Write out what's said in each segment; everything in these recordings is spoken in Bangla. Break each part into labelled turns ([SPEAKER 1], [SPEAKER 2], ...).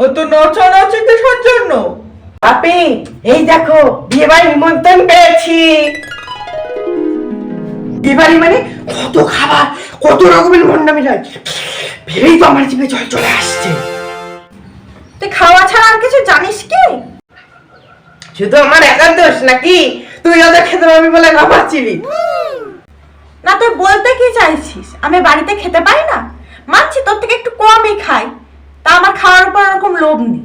[SPEAKER 1] ও তো কিসের জন্য।
[SPEAKER 2] আপি এই দেখো বিয়ে বাড়ি নিমন্ত্রণ পেয়েছি। বিয়ে বাড়ি মানে কত খাবার কত রকমের হয় ভেবেই তো আমার জিভে জল চলে আসছে।
[SPEAKER 3] তুই খাওয়া ছাড়া আর কিছু জানিস কি?
[SPEAKER 2] শুধু আমার একার দোষ নাকি? তুই ওদের খেতে পারবি বলে না লাফাচ্ছিলি
[SPEAKER 3] না তুই বলতে কি চাইছিস? আমি বাড়িতে খেতে পারি না? মানছি তোর থেকে একটু কমই খাই। তা আমার খাওয়ার উপর ওরকম লোভ নেই।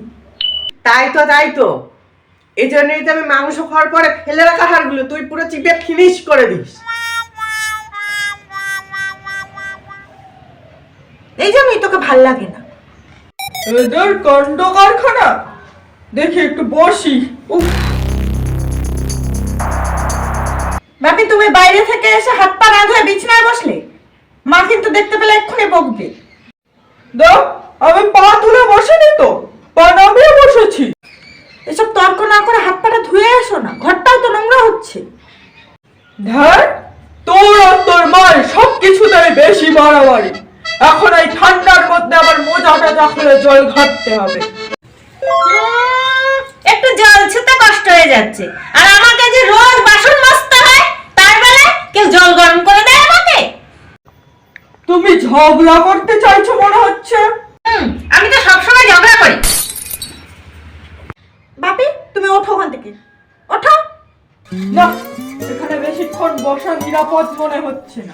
[SPEAKER 2] তাই তো তাই তো। এই জন্যই তো আমি মাংস খাওয়ার পরে ফেলে রাখা হাড়গুলো তুই পুরো চিপে ফিনিশ করে দিস।
[SPEAKER 3] এই জন্যই তোকে ভালো লাগে না।
[SPEAKER 1] এদের কাণ্ড কারখানা? দেখি একটু বসি। উফ।
[SPEAKER 3] বাপি তুমি বাইরে থেকে এসে হাত পা না ধুয়ে বিছনায় বসলে? মা কিন্তু দেখতে পেলে এক্ষুনি বকবে।
[SPEAKER 1] দেখ আমি পা তুলে বসিনি তো, পা নামিয়ে বসেছি।
[SPEAKER 3] এসব তর্ক না করে হাত পাটা ধুয়ে এসো না, ঘরটাও তো নোংরা হচ্ছে।
[SPEAKER 1] ধ্যান তোর আর তোর মায়ের সব কিছুতে বেশি বাড়াবাড়ি এখন এই ঠান্ডার মধ্যে আবার মোজাটা চাকলে জল ঘাটতে হবে।
[SPEAKER 4] একটু জল, ছুতে কষ্ট হয়ে যাচ্ছে। আর আমাকে যে রোজ বাসন মাজতে হয়, তার বেলা কেউ জল গরম
[SPEAKER 1] তুমি ঝগড়া করতে চাইছো মনে হচ্ছে?
[SPEAKER 4] হুম, আমি তো সবসময় ঝগড়া করি।
[SPEAKER 3] বাপি তুমি ওঠো ওখান থেকে। ওঠো।
[SPEAKER 1] না এখানে বেশিক্ষণ বসা নিরাপদ মনে হচ্ছে না।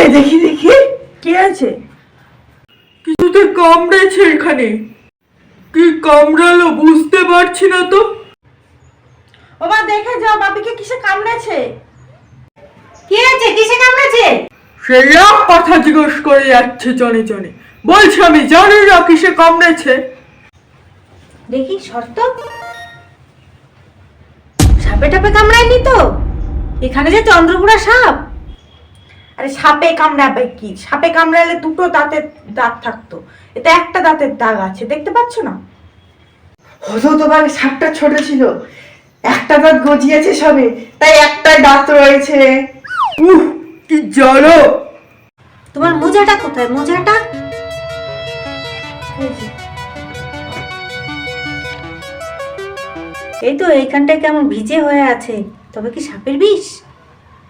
[SPEAKER 2] হয়েছে দেখি দেখি।
[SPEAKER 3] কি আছে?
[SPEAKER 1] কিছুতে কামড়েছে এখানে। কি কামড়ালো বুঝতে পারছি না তো।
[SPEAKER 3] ও মা দেখে যাও বাপিকে কিসে কামড়েছে?
[SPEAKER 4] কি আছে কিসে কামড়েছে?
[SPEAKER 1] এক কথা জিজ্ঞেস করে যাচ্ছে জনে জনে। বলছে আমি জানি না কিসে কামড়েছে।
[SPEAKER 4] দেখি শর্ত? সাপে টাপে কামড়ায়নি তো? এখানে যে চন্দ্রপুরা সাপ।
[SPEAKER 3] আরে সাপে কামড়াবে কি? সাপে কামড়ালে দুটো দাঁতের দাঁত থাকতো। এতে একটা দাঁতের দাগ আছে দেখতে পাচ্ছ না?
[SPEAKER 2] হতো তোমার সাপটা ছোট ছিল। একটা দাঁত গজিয়েছে সবে তাই একটা দাঁত রয়েছে।
[SPEAKER 1] উহ কি জ্বালো
[SPEAKER 4] তোমার মোজাটা কোথায়? মোজাটা? এই তো এইখানটায় কেমন ভিজে হয়ে আছে। তবে কি সাপের বিষ?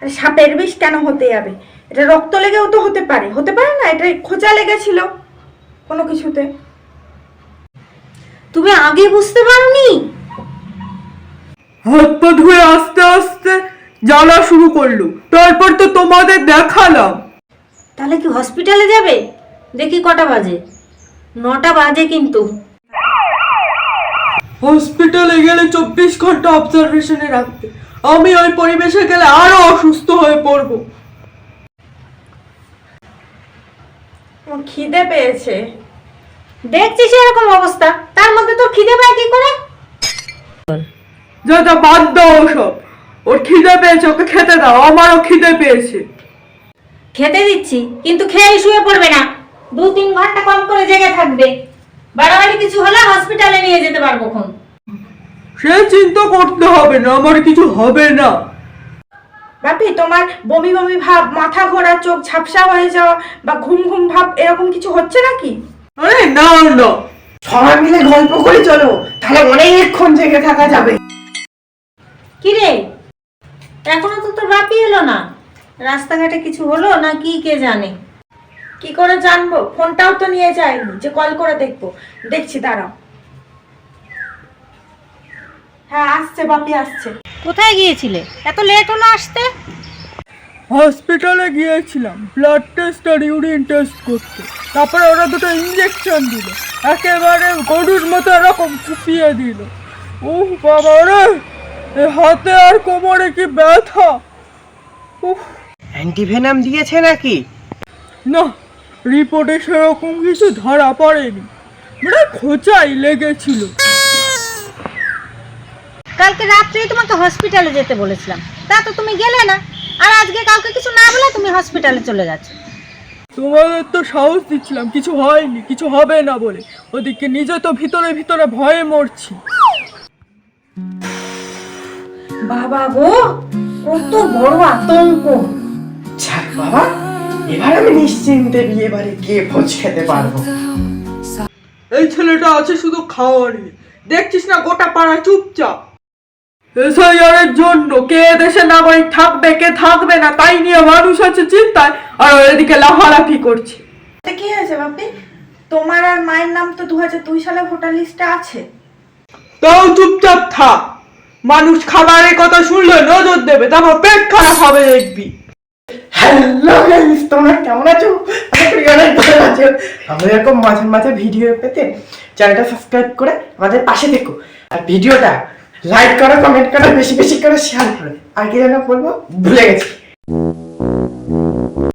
[SPEAKER 3] আরে সাপের বিষ কেন হতে যাবে? এটা রক্ত লেগেও তো হতে পারে। হতে পারে না এটা খোঁচা লেগেছিল কোনো কিছুতে।
[SPEAKER 4] তুমি আগে বুঝতে পারোনি?
[SPEAKER 1] হাত পা ধুয়ে আস্তে আস্তে জ্বালা শুরু করল। তারপর তো তোমাদের দেখালাম।
[SPEAKER 4] তাহলে কি হসপিটালে যাবে? দেখি কটা বাজে। নটা বাজে কিন্তু।
[SPEAKER 1] হসপিটালে গেলে চব্বিশ ঘণ্টা অবজারভেশনে রাখবে। আমি ওই পরিবেশে গেলে আরও অসুস্থ হয়ে পড়ব।
[SPEAKER 3] আমার খিদে পেয়েছে।
[SPEAKER 4] দেখছিস এরকম অবস্থা? তার মধ্যে তো খিদে পায় কি করে?
[SPEAKER 1] যা যা বাদ দাও ওসব ওর খিদে পেয়েছে ওকে খেতে দাও আমারও খিদে পেয়েছে।
[SPEAKER 4] খেতে দিচ্ছি কিন্তু খেয়ে শুয়ে পড়বে না। দু তিন ঘণ্টা কম করে জেগে থাকবে। বাড়াবাড়ি কিছু হলে হসপিটালে নিয়ে যেতে পারব খন
[SPEAKER 1] সে চিন্তা করতে হবে না আমার কিছু হবে না।
[SPEAKER 3] বাপি তোমার বমি বমি ভাব মাথা ঘোরা চোখ ঝাপসা হয়ে যাওয়া বা ঘুম ঘুম ভাব এরকম কিছু হচ্ছে নাকি?
[SPEAKER 1] আরে না না।
[SPEAKER 2] সবাই মিলে গল্প করে চলো তাহলে অনেকক্ষণ জেগে থাকা যাবে।
[SPEAKER 4] কি রে এখনও তো তোর বাপি এলো না? রাস্তাঘাটে কিছু হলো না কি কে জানে?
[SPEAKER 3] কি করে জানব? ফোনটাও তো নিয়ে যায়নি যে কল করে দেখব। দেখছি দাঁড়াও। হ্যাঁ আসছে বাপি আসছে।
[SPEAKER 4] কোথায় গিয়েছিলে? এত লেট হলো আসতে?
[SPEAKER 1] হসপিটালে গিয়েছিলাম ব্লাড টেস্ট আর ইউরিন টেস্ট করতে। তারপরে ওরা দুটো ইঞ্জেকশন দিল একেবারে গরুর মতো এরকম কুপিয়ে দিল। উহ বাবা রে! এ হাতে আর কোমরে কি ব্যথা? উফ
[SPEAKER 2] অ্যান্টিভেনাম দিয়েছে নাকি?
[SPEAKER 1] না রিপোর্টে সেরকম কিছু ধরা পড়েনি। মানে খোঁচাই লেগেছিল।
[SPEAKER 4] কালকে রাত্রেই তোমাকে হসপিটালে যেতে বলেছিলাম। তা তো তুমি গেলে না। আর আজকে কাউকে কিছু না বলে তুমি হসপিটালে চলে যাচ্ছ।
[SPEAKER 1] তোমাদের তো সাহস দিচ্ছিলাম কিছু হয়নি কিছু হবে না বলে। ওদিকে নিজে তো ভিতরে ভিতরে ভয়ে মরছি।
[SPEAKER 3] বাবা গো কত বড় আতঙ্ক।
[SPEAKER 2] যাক বাবা এবার আমি নিশ্চিন্তে বিয়ে বাড়ি গিয়ে ভোজ খেতে পারব।
[SPEAKER 1] এই ছেলেটা আছে শুধু খাওয়া নিয়ে দেখছিস না গোটা পাড়া চুপচাপ? জন্য কে দেশে নাগরিক থাকবে কে থাকবে না তাই নিয়ে মানুষ আছে চিন্তায় আর এদিকে লাফালাফি করছে।
[SPEAKER 3] কি হয়েছে বাপি তোমার আর মায়ের নাম তো দু দুই সালে ভোটার লিস্টে আছে।
[SPEAKER 1] তাও চুপচাপ থাক। মানুষ খাবারের কথা শুনলে নজর দেবে তারপর পেট খারাপ হবে দেখবি।
[SPEAKER 2] হ্যালো গাইস তোমরা কেমন আছো? অনেক ভালো আছো। আমরা এরকম মাঝে মাঝে ভিডিও পেতে চ্যানেলটা সাবস্ক্রাইব করে আমাদের পাশে থেকো। আর ভিডিওটা লাইক করো কমেন্ট করো, বেশি বেশি করে শেয়ার করো আর কি যেন বলব? ভুলে গেছি।